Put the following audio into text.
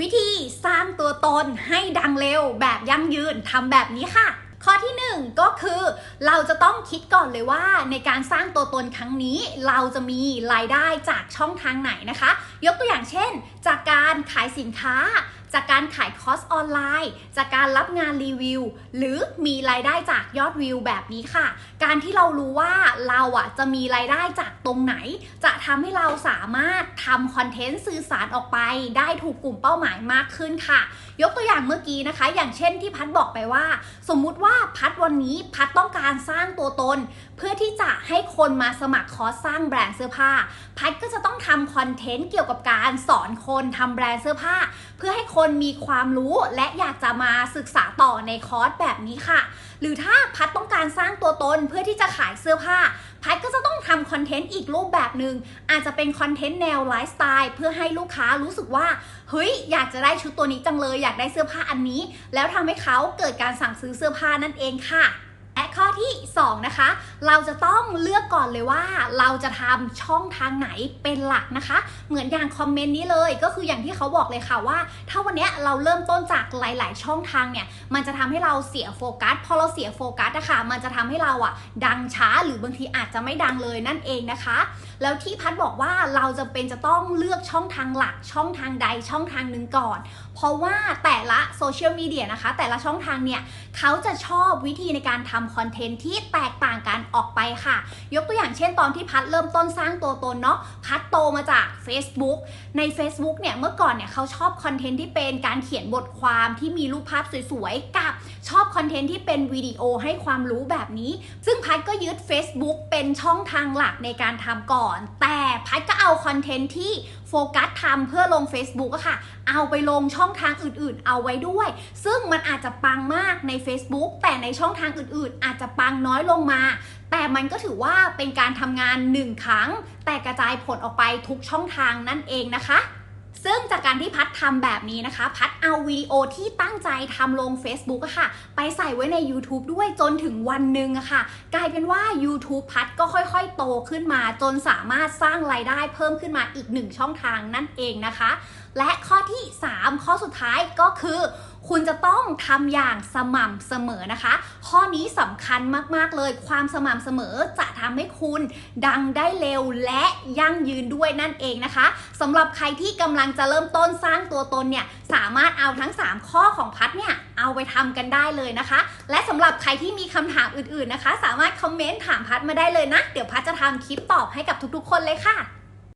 วิธีสร้างตัวตนให้ดังเร็วแบบยั่งยืนทำแบบนี้ค่ะ ข้อที่1 ก็คือเราจะต้องคิดก่อนเลยว่าในการสร้างตัวตนครั้งนี้ เราจะมีรายได้จากช่องทางไหนนะคะ ยกตัวอย่างเช่น จากการขายสินค้า จากการขายคอร์สออนไลน์ จากการรับงานรีวิว หรือมีรายได้จากยอดวิวแบบนี้ค่ะ การที่เรารู้ว่าเราอะจะมีรายได้จากตรงไหน จะทำให้เราสามารถทำคอนเทนต์สื่อสารออกไป ได้ถูกกลุ่มเป้าหมายมากขึ้นค่ะ ยกตัวอย่างเมื่อกี้นะคะ อย่างเช่นที่พัดบอกไปว่า สมมุติว่าพัดวันนี้พัดต้องการสร้างตัวตน เพื่อที่จะให้คนมาสมัครคอร์สสร้างแบรนด์เสื้อผ้า พัดก็จะต้องทำคอนเทนต์เกี่ยวกับการสอนคนทำแบรนด์เสื้อผ้า เพื่อให้คนมีความรู้และอยากจะมาศึกษาต่อในคอร์สแบบนี้ค่ะ หรือถ้าพัดต้องการสร้างตัวตนเพื่อที่จะขายเสื้อผ้าพัดก็จะต้องทำคอนเทนต์อีกรูปแบบหนึ่งอาจจะเป็นคอนเทนต์แนวไลฟ์สไตล์เพื่อให้ลูกค้ารู้สึกว่าเฮ้ยอยากจะได้ชุดตัวนี้จังเลย อยากได้เสื้อผ้าอันนี้ แล้วทำให้เขาเกิดการสั่งซื้อเสื้อผ้านั่นเองค่ะและ あ ข้อที่ 2 นะคะ เราจะต้องเลือกก่อนเลยว่า เราจะทำช่องทางไหนเป็นหลักนะคะ เหมือนอย่างคอมเมนต์นี้เลยก็คืออย่างที่เขาบอกเลยค่ะว่า ถ้าวันเนี้ยเราเริ่มต้นจากหลาย ๆ ช่องทางเนี่ยมันจะทำให้เราเสียโฟกัสพอเราเสียโฟกัสอะค่ะมันจะทำให้เราอะดังช้าหรือบางทีอาจจะไม่ดังเลยนั่นเองนะคะ แล้วที่พัดบอกว่าเราจะเป็นจะต้องเลือกช่องทางหลักช่องทางใดช่องทางหนึ่งก่อน เพราะว่าแต่ละโซเชียลมีเดียนะคะ แต่ละช่องทางเนี่ยเขาจะชอบวิธีในการทำคอนเทนต์ที่แตกต่างกันออกไปค่ะ ยกตัวอย่างเช่นตอนที่พัดเริ่มต้นสร้างตัวตนเนาะพัดโตมาจาก Facebook ใน Facebook เนี่ยเมื่อก่อนเนี่ยเขาชอบคอนเทนต์ที่เป็นการเขียนบทความที่มีรูปภาพสวยๆ กับชอบคอนเทนต์ที่เป็นวิดีโอให้ความรู้แบบนี้ ซึ่งพัดก็ยึด Facebook เป็นช่องทางหลักในการทำก่อน แต่พัดก็เอาคอนเทนต์ที่ ฟกัสทำเพื่อลง Facebook อะค่ะ เอาไปลงช่องทางอื่นๆ เอาไว้ด้วย ซึ่งมันอาจจะปังมากใน Facebook แต่ในช่องทางอื่นๆ อาจจะปังน้อยลงมา แต่มันก็ถือว่าเป็นการทำงาน 1 ครั้ง แต่กระจายผลออกไปทุกช่องทางนั่นเองนะคะ ซึ่งจากการที่พัดทำแบบนี้นะคะ พัดเอาวิดีโอที่ตั้งใจทำลง Facebook อะค่ะ ไปใส่ไว้ใน YouTube ด้วยจนถึงวันหนึ่งอะค่ะ กลายเป็นว่า YouTube พัดก็ค่อยๆ โตขึ้นมา จนสามารถสร้างรายได้เพิ่มขึ้นมาอีกหนึ่งช่องทางนั่นเองนะคะ และข้อที่ 3 ข้อสุดท้ายก็คือ คุณจะต้องทำอย่างสม่ำเสมอนะคะ ข้อนี้สำคัญมากๆเลย ความสม่ำเสมอจะทำให้คุณดังได้เร็วและยั่งยืนด้วยนั่นเองนะคะสำหรับใครที่กำลังจะเริ่มต้นสร้างตัวตนเนี่ยสามารถเอาทั้ง 3 ข้อของพัดเนี่ยเอาไปทำกันได้เลยนะคะ และสำหรับใครที่มีคำถามอื่นๆนะคะ สามารถคอมเมนต์ถามพัดมาได้เลยนะ เดี๋ยวพัดจะทำคลิปตอบให้กับทุกๆ คนเลยค่ะ